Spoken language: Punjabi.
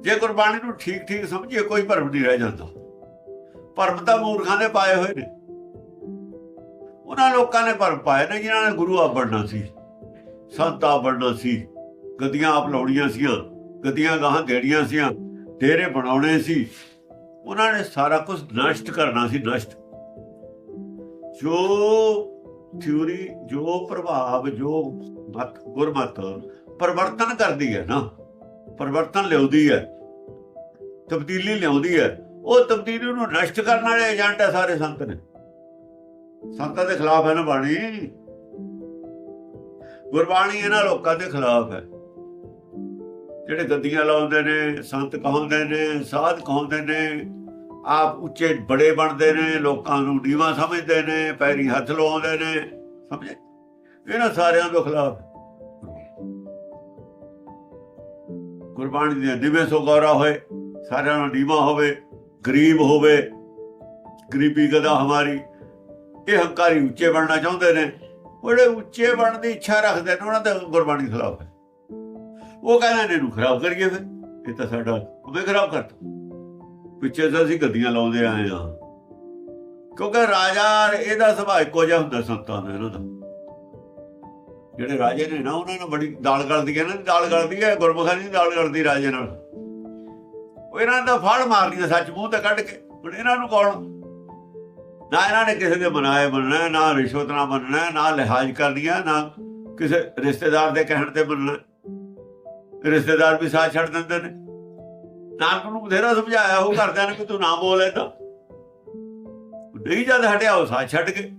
ਜੇ ਗੁਰਬਾਣੀ ਨੂੰ ਠੀਕ ਠੀਕ ਸਮਝੀਏ, ਕੋਈ ਭਰਮ ਨਹੀਂ ਰਹਿ ਜਾਂਦਾ। ਭਰਮ ਤਾਂ ਮੂਰਖਾਂ ਨੇ ਪਾਏ ਹੋਏ ਨੇ। ਉਹਨਾਂ ਲੋਕਾਂ ਨੇ ਭਰਮ ਪਾਏ ਨੇ, ਜਿਨ੍ਹਾਂ ਨੇ ਗੁਰੂ ਆਪ ਬਣਨਾ ਸੀ, ਸੰਤ ਆਪ ਬਣਨਾ ਸੀ, ਗਦੀਆਂ ਆਪ ਲਾਉਣੀਆਂ ਸੀ ਗਦੀਆਂ ਗਾਹਾਂ ਦੇੜੀਆਂ ਸੀਆਂ, ਡੇਰੇ ਬਣਾਉਣੇ ਸੀ। ਉਹਨਾਂ ਨੇ ਸਾਰਾ ਕੁਝ ਨਸ਼ਟ ਕਰਨਾ ਸੀ, ਨਸ਼ਟ। ਜੋ ਥਿਉਰੀ ਜੋ ਪ੍ਰਭਾਵ, ਜੋ ਮਤ, ਗੁਰਮਤ ਪਰਿਵਰਤਨ ਕਰਦੀ ਹੈ ਨਾ ਪਰਿਵਰਤਨ ਲਿਆਉਂਦੀ ਹੈ, ਤਬਦੀਲੀ ਲਿਆਉਂਦੀ ਹੈ। ਉਹ ਤਬਦੀਲੀ ਨੂੰ ਨਸ਼ਟ ਕਰਨ ਵਾਲੇ ਏਜੰਟ ਹੈ ਸਾਰੇ ਸੰਤ ਨੇ। ਸੰਤਾਂ ਦੇ ਖਿਲਾਫ ਹੈ ਨਾ ਬਾਣੀ। ਗੁਰਬਾਣੀ ਇਹਨਾਂ ਲੋਕਾਂ ਦੇ ਖਿਲਾਫ ਹੈ। ਜਿਹੜੇ ਗੱਦੀਆਂ ਲਾਉਂਦੇ ਨੇ, ਸੰਤ ਕਹਾਉਂਦੇ ਨੇ, ਸਾਧ ਕਹਾਉਂਦੇ ਨੇ, ਆਪ ਉੱਚੇ ਬੜੇ ਬਣਦੇ ਨੇ, ਲੋਕਾਂ ਨੂੰ ਨੀਵਾ ਸਮਝਦੇ ਨੇ, ਪੈਰੀ ਹੱਥ ਲਵਾਉਂਦੇ ਨੇ, ਸਮਝੇ? ਇਹਨਾਂ ਸਾਰਿਆਂ ਦੇ ਖਿਲਾਫ ਗੁਰਬਾਣੀ ਦੇ ਦਿਵੇ ਸੋ ਗੌਰਾ ਹੋਏ, ਸਾਰਿਆਂ ਨਾਲ ਨੀਵਾ ਹੋਵੇ, ਗਰੀਬ ਹੋਵੇ, ਗਰੀਬੀ ਗਦਾ ਹਮਾਰੀ। ਇਹ ਹੰਕਾਰੀ ਉੱਚੇ ਬਣਨਾ ਚਾਹੁੰਦੇ ਨੇ। ਉਹਦੇ ਉੱਚੇ ਬਣਨ ਦੀ ਇੱਛਾ ਰੱਖਦੇ ਨੇ, ਉਹਨਾਂ ਦੇ ਗੁਰਬਾਣੀ ਖਿਲਾਫ ਹੈ। ਉਹ ਕਹਿੰਦੇ ਨੇ, ਇਹਨੂੰ ਖਰਾਬ ਕਰੀਏ ਫਿਰ। ਇਹ ਤਾਂ ਸਾਡਾ ਉਹਦੇ ਖਰਾਬ ਕਰਤਾ। ਪਿੱਛੇ ਤਾਂ ਅਸੀਂ ਗੱਦੀਆਂ ਲਾਉਂਦੇ ਆਏ ਆ ਕਿਉਂਕਿ ਰਾਜਾ ਇਹਦਾ ਸੁਭਾਅ ਇੱਕੋ ਜਿਹਾ ਹੁੰਦਾ ਸੰਤਾਂ ਦਾ, ਇਹਨਾਂ ਦਾ। ਜਿਹੜੇ ਰਾਜੇ ਨੇ ਨਾ ਉਹਨਾਂ ਨਾਲ ਬੜੀ ਦਾਲ ਗਲਦੀ ਹੈ ਨਾ ਦਾਲ ਗਲਦੀ ਹੈ ਗੁਰਮੁਖਾਂ ਦੀ ਦਾਲ ਗਲਦੀ ਰਾਜੇ ਨਾਲ। ਉਹ ਇਹਨਾਂ ਦਾ ਫੜ ਮਾਰਦੀ ਸੱਚ ਮੂੰਹ ਤੇ ਕੱਢ ਕੇ। ਹੁਣ ਇਹਨਾਂ ਨੂੰ ਕੌਣ? ਨਾ ਇਹਨਾਂ ਨੇ ਕਿਸੇ ਦੇ ਮਨਾਏ ਮੰਨਣਾ ਨਾ ਰਿਸ਼ਵਤ ਨਾ ਮੰਨਣਾ ਨਾ ਲਿਹਾਜ਼ ਕਰਨੀ ਹੈ ਨਾ ਕਿਸੇ ਰਿਸ਼ਤੇਦਾਰ ਦੇ ਕਹਿਣ ਤੇ ਮੰਨਣਾ। ਰਿਸ਼ਤੇਦਾਰ ਵੀ ਸਾਥ ਛੱਡ ਦਿੰਦੇ ਨੇ। ਨਾਨਕ ਨੂੰ ਬਥੇਰਾ ਸਮਝਾਇਆ ਉਹ ਕਰਦਿਆਂ ਨੇ ਕਿ ਤੂੰ ਨਾ ਬੋਲ ਏਦਾਂ। ਨਹੀਂ ਜਦ ਹਟਿਆ ਉਹ ਸਾਥ ਛੱਡ ਕੇ।